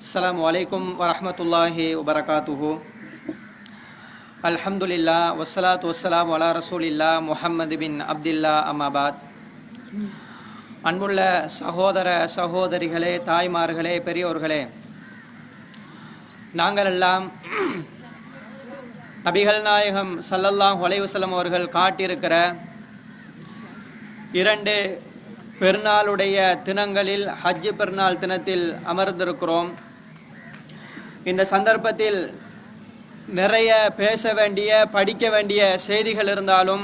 السلام عليكم ورحمة الله وبركاته الحمد لله والصلاة والسلام على رسول الله محمد بن عبد الله أما بعد அன்புள்ள சகோதர சகோதரிகளே தாய்மார்களே பெரியோர்களே நாங்கள் எல்லாம் நபிகள் நாயகம் சல்லல்லாஹ் வலைவசலம் அவர்கள் காட்டியிருக்கிற இரண்டு பெருநாளுடைய தினங்களில் ஹஜ்ஜு பெருநாள் தினத்தில் அமர்ந்திருக்கிறோம். இந்த சந்தர்ப்பத்தில் நிறைய பேச வேண்டிய படிக்க வேண்டிய செய்திகள் இருந்தாலும்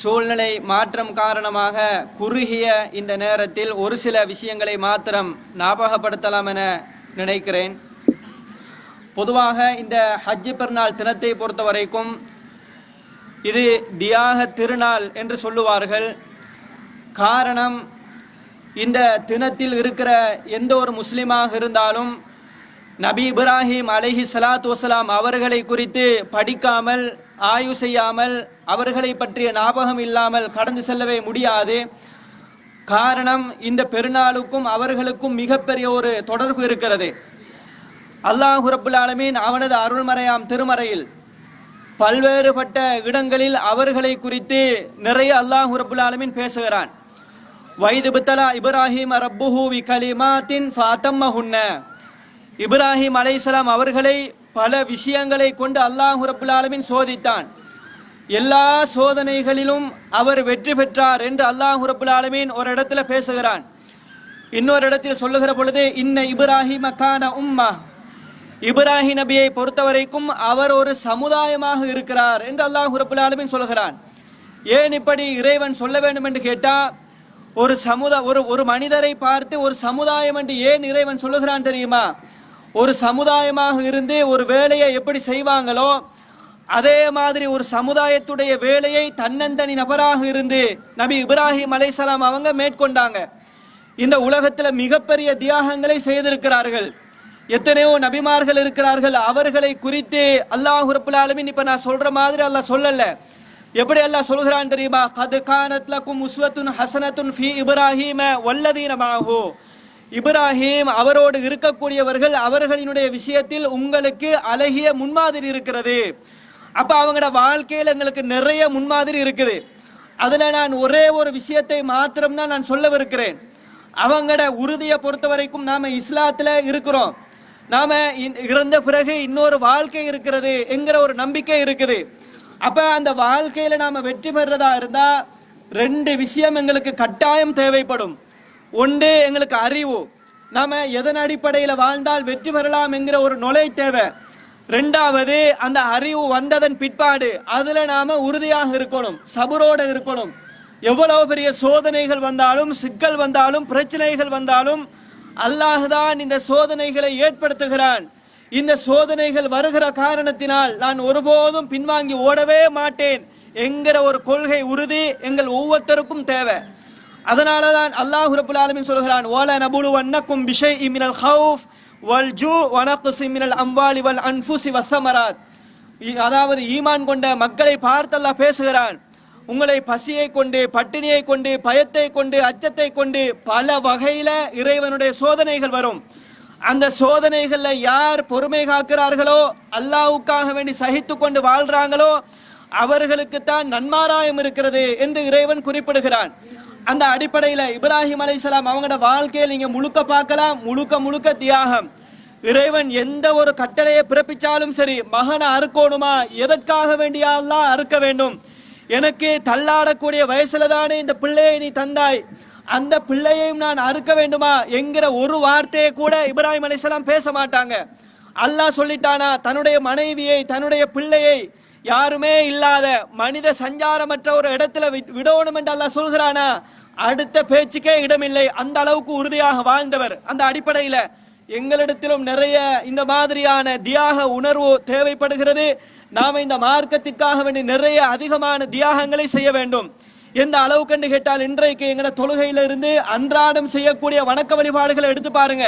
சூழ்நிலை மாற்றம் காரணமாக குறுகிய இந்த நேரத்தில் ஒரு சில விஷயங்களை மாத்திரம் ஞாபகப்படுத்தலாம் என நினைக்கிறேன். பொதுவாக இந்த ஹஜ்ஜு பெருநாள் தினத்தை பொறுத்த வரைக்கும் இது தியாக திருநாள் என்று சொல்லுவார்கள். காரணம் இந்த தினத்தில் இருக்கிற எந்த ஒரு முஸ்லீமாக இருந்தாலும் நபி இப்ராஹிம் அலைஹி சலாத் வசலாம் அவர்களை குறித்து படிக்காமல் ஆய்வு செய்யாமல் அவர்களை பற்றிய ஞாபகம் இல்லாமல் கடந்து செல்லவே முடியாது. காரணம் இந்த பெருநாளுக்கும் அவர்களுக்கும் மிகப்பெரிய ஒரு தொடர்பு இருக்கிறது. அல்லாஹு ரபுல் ஆலமீன் அவனது அருள்மறையாம் திருமறையில் பல்வேறுபட்ட இடங்களில் அவர்களை குறித்து நிறைய அல்லாஹு ரபுல் ஆலமீன் பேசுகிறான். வைது பித்தலா இப்ராஹிம் ரப்புஹு கலிமாத்தின் கலிமாத்தின் ஃபாத்தம்மஹுன்ன இப்ராஹிம் அலைசலாம் அவர்களை பல விஷயங்களை கொண்டு அல்லாஹ் ரபுல்லாலமின் சோதித்தான் எல்லா சோதனைகளிலும் அவர் வெற்றி பெற்றார் என்று அல்லாஹ் ரபுல்லாலமின் ஒரு இடத்துல பேசுகிறான் இன்னொரு இடத்தில் சொல்லுகிற பொழுது இன்ன இப்ராஹிம் அக்கான உம்மா இப்ராஹிம் நபியை பொறுத்தவரைக்கும் அவர் ஒரு சமுதாயமாக இருக்கிறார் என்று அல்லாஹ் ரபுல்லாலமின் சொல்கிறான் ஏன் இப்படி இறைவன் சொல்ல வேண்டும் என்று கேட்டால் ஒரு சமுதா ஒரு ஒரு மனிதரை பார்த்து ஒரு சமுதாயம் என்று ஏன் இறைவன் சொல்லுகிறான் தெரியுமா? ஒரு சமுதாயமாக இருந்து ஒரு வேலையை எப்படி செய்வாங்களோ அதே மாதிரி ஒரு சமுதாயத்துடைய வேலையை தன்னந்தனி நபராக இருந்து நபி இப்ராஹிம் அலைசலாம் அவங்க மேற்கொண்டாங்க. இந்த உலகத்துல மிகப்பெரிய தியாகங்களை செய்திருக்கிறார்கள். எத்தனையோ நபிமார்கள் இருக்கிறார்கள். அவர்களை குறித்து அல்லாஹ் ரப்புல் இப்ப நான் சொல்ற மாதிரி அல்லாஹ் சொல்லல. எப்படி அல்லாஹ் சொல்கிறான் தெரியுமா? கது கானத் லக்கும் உஸ்வத்துன் ஹசனத்துன் ஃபி இப்ராஹிம வல்லதீன மாஹு. இப்ராஹிம் அவரோடு இருக்கக்கூடியவர்கள் அவர்களினுடைய விஷயத்தில் உங்களுக்கு அழகிய முன்மாதிரி இருக்கிறது. அப்ப அவங்களோட வாழ்க்கையில் எங்களுக்கு நிறைய முன்மாதிரி இருக்குது. அதுல நான் ஒரே ஒரு விஷயத்தை மாத்திரம் தான் நான் சொல்லவிருக்கிறேன். அவங்களோட உறுதியை பொறுத்த வரைக்கும் நாம இஸ்லாத்துல இருக்கிறோம். நாம இறந்த பிறகு இன்னொரு வாழ்க்கை இருக்கிறது என்கிற ஒரு நம்பிக்கை இருக்குது. அப்ப அந்த வாழ்க்கையில நாம வெற்றி பெறதா இருந்தா ரெண்டு விஷயம் எங்களுக்கு கட்டாயம் தேவைப்படும். ஒன்று எங்களுக்கு அறிவு. நாம எதன் அடிப்படையில வாழ்ந்தால் வெற்றி பெறலாம் என்கிற ஒரு நுழை தேவை. ரெண்டாவது அந்த அறிவு வந்ததன் பிற்பாடு. அதுல நாம உறுதியாக இருக்கணும் சபுரோட இருக்கணும். எவ்வளவு பெரிய சோதனைகள் வந்தாலும் சிக்கல் வந்தாலும் பிரச்சனைகள் வந்தாலும் அல்லாஹுதான் இந்த சோதனைகளை ஏற்படுத்துகிறான். இந்த சோதனைகள் வருகிற காரணத்தினால் நான் ஒருபோதும் பின்வாங்கி ஓடவே மாட்டேன். என்கிற ஒரு கொள்கை உறுதி எங்கள் ஒவ்வொருத்தருக்கும் தேவை. அதனால தான் அல்லாஹ் ரபுல் ஆலமீன் சொல்கிறான் ஓல நபுலு வண்ணக்கும் பிஷை இமினல் ஹவுஃப் வல் ஜூ வனக்கு சிமினல் அம்பாலி வல் அன்ஃபுசி வசமராத் அதாவது ஈமான் கொண்ட மக்களை பார்த்தல்லாம் பேசுகிறான். உங்களை பசியை கொண்டு பட்டினியை கொண்டு பயத்தை கொண்டு அச்சத்தை கொண்டு பல வகையில இறைவனுடைய சோதனைகள் வரும். அந்த சோதனைகள்ல யார் பொறுமை காக்கிறார்களோ அல்லாஹ்வுக்காக வேண்டி சகித்து கொண்டு வாழ்றாங்களோ அவர்களுக்கு தான் நன்மாராயம் இருக்கிறது என்று இறைவன் குறிப்பிடுகிறான். அந்த அடிப்படையில இப்ராஹிம் அலைசலாம் அவங்களோட வாழ்க்கையை நீங்க முழுக்க பார்க்கலாம். முழுக்க முழுக்க தியாகம். இறைவன் எந்த ஒரு கட்டளையை பிறப்பிச்சாலும் சரி மகனை அறுக்கணுமா? எதற்காக வேண்டியா அறுக்க வேண்டும்? எனக்கு தள்ளாடக்கூடிய வயசுல தானே இந்த பிள்ளையை நீ தந்தாய்? அந்த பிள்ளையையும் நான் அறுக்க வேண்டுமா என்கிற ஒரு வார்த்தையை கூட இப்ராஹிம் அலிசலாம் பேச மாட்டாங்க. அல்லாஹ் சொல்லிட்டானா தன்னுடைய மனைவியை தன்னுடைய பிள்ளையை யாருமே இல்லாத மனித சஞ்சாரமற்ற ஒரு இடத்துல வி- விடணும் என்று அல்லாஹ் சொல்கிறானா? அடுத்த பேச்சுக்கே இடமில்லை. அந்த அளவுக்கு உறுதியாக வாழ்ந்தவர். அந்த அடிப்படையில எங்களிடத்திலும் நிறைய இந்த மாதிரியான தியாக உணர்வு தேவைப்படுகிறது. நாம இந்த மார்க்கத்திற்காக வேண்டி நிறைய அதிகமான தியாகங்களை செய்ய வேண்டும். எந்த அளவுக்கு என்று கேட்டால் இன்றைக்கு எங்கட தொழுகையில இருந்து அன்றாடம் செய்யக்கூடிய வணக்க வழிபாடுகளை எடுத்து பாருங்க.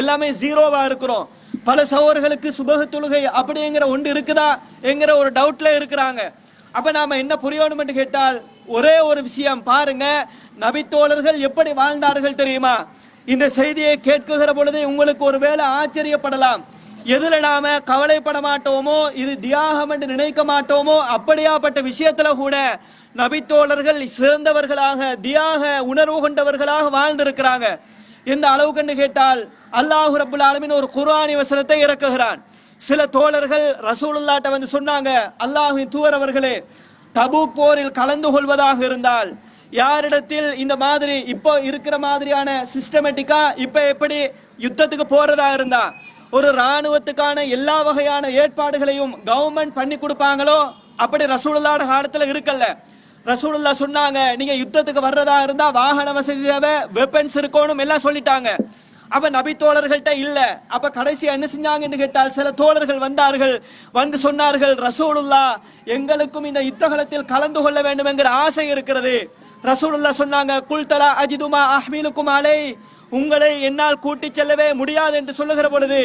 எல்லாமே ஜீரோவா இருக்கிறோம். பல சகோதரர்களுக்கு சுபக தொழுகை அப்படிங்கிற ஒன்று இருக்குதா என்கிற ஒரு டவுட்ல இருக்கிறாங்க. அப்ப நாம என்ன புரியணும் என்று கேட்டால் ஒரே ஒரு விஷயம் பாருங்க. நபித்தோழர்கள் எப்படி வாழ்ந்தார்கள் தெரியுமா? இந்த செய்தியை கேட்குகிற பொழுது உங்களுக்கு ஒருவேளை ஆச்சரியப்படலாம். எதுல நாம கவலைப்பட மாட்டோமோ இது தியாகம் என்று நினைக்க மாட்டோமோ அப்படியாப்பட்ட விஷயத்துல கூட நபித்தோழர்கள் சிறந்தவர்களாக தியாக உணர்வு கொண்டவர்களாக வாழ்ந்திருக்கிறாங்க. எந்த அளவு கண்டு கேட்டால் அல்லாஹு ரபுல் ஆலமின் ஒரு குர்ஆனி வசனத்தை இறக்குகிறான். சில தோழர்கள் ரசூலுல்லாட்ட வந்து சொன்னாங்க அல்லாஹின் தூரவர்களே அவர்களே தபூக் போரில் கலந்து கொள்வதாக இருந்தால் யாரிடத்தில் இந்த மாதிரி இப்போ இருக்கிற மாதிரியான சிஸ்டமேட்டிக்கா இப்ப எப்படி யுத்தத்துக்கு போறதா இருந்தா ஒரு ராணுவத்துக்கான எல்லா வகையான ஏற்பாடுகளையும் கவர்மெண்ட் பண்ணி கொடுப்பாங்களோ? அப்படி ரசூலுல்லாட காலத்துல இருக்கல்ல. ரசூலுல்லா சொன்னாங்க நீங்க யுத்தத்துக்கு வர்றதா இருந்தா வாகன வசதி தேவை வெப்பன்ஸ் இருக்கணும் எல்லாம் சொல்லிட்டாங்க. அப்ப நபி தோழர்கள்ட்ட இல்ல. அப்ப கடைசி என்ன செஞ்சாங்கன்னு கேட்டால் சில தோழர்கள் வந்தார்கள். வந்து சொன்னார்கள் ரசூலுல்லா எங்களுக்கும் இந்த யுத்தகலத்தில் கலந்து கொள்ள வேண்டும் என்கிற ஆசை இருக்கிறது. ரசூலுல்லா சொன்னாங்க குல்தலா அஜிதுமா அஹ்மீலுக்கும் அலை உங்களை என்னால் கூட்டிச் செல்லவே முடியாது என்று சொல்லுகிற பொழுது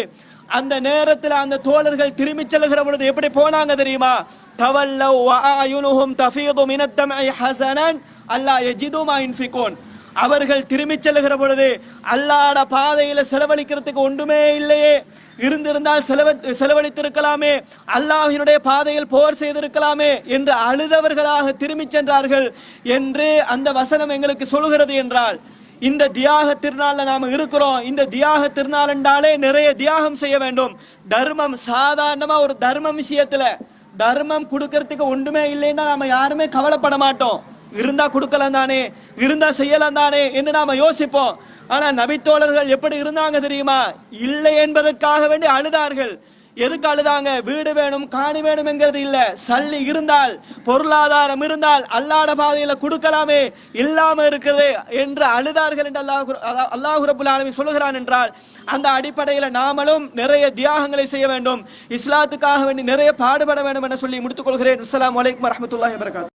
அந்த நேரத்தில் அந்த தோழர்கள் திரும்பி செல்லுகிற பொழுது எப்படி போனாங்க தெரியுமா? தவல்லவ் வஅயுனுஹும் தஃபீது மினத் தம்இ ஹஸனன் அல்லா யஜிது மா யுன்ஃபிகூன் அவர்கள் திரும்பிச் செல்லுகிற பொழுது அல்லாட பாதையில செலவழிக்கிறதுக்கு ஒன்றுமே இல்லையே. இருந்திருந்தால் செலவ செலவழித்திருக்கலாமே. அல்லாஹினுடைய பாதையில் போர் செய்திருக்கலாமே என்று அழுதவர்களாக திரும்பிச் சென்றார்கள் என்று அந்த வசனம் எங்களுக்கு சொல்கிறது என்றால் இந்த தியாக திருநாளில் நாம இருக்கிறோம். இந்த தியாக திருநாள் என்றாலே நிறைய தியாகம் செய்ய வேண்டும். தர்மம் சாதாரணமா ஒரு தர்மம் விஷயத்துல தர்மம் கொடுக்கறதுக்கு ஒன்றுமே இல்லைன்னா நாம யாருமே கவலைப்பட மாட்டோம். இருந்தா கொடுக்கலாம் தானே இருந்தா செய்யலாம் தானே என்று நாம யோசிப்போம். ஆனா நபித்தோழர்கள் எப்படி இருந்தாங்க தெரியுமா? இல்லை என்பதற்காக வேண்டி அழுதார்கள். எதுக்கு அழுதாங்க? வீடு வேணும் காணி வேணும்ங்கிறது இல்ல. சல்லி இருந்தால் பொருளாதாரம் இருந்தால் அல்லாட பாதையில கொடுக்கலாமே. இல்லாம இருக்குது என்று அழுதார்கள் என்று அல்லாஹ் அல்லாஹு ரபுல் ஆலமீன் சொல்லுகிறான் என்றால் அந்த அடிப்படையில நாமளும் நிறைய தியாகங்களை செய்ய வேண்டும். இஸ்லாத்துக்காக வேண்டி நிறைய பாடுபட வேண்டும் என சொல்லி முடித்துக் கொள்கிறேன். அஸ்லாம் வலைக்கம் வரமத்துல்லாஹி வபரகாத்துஹு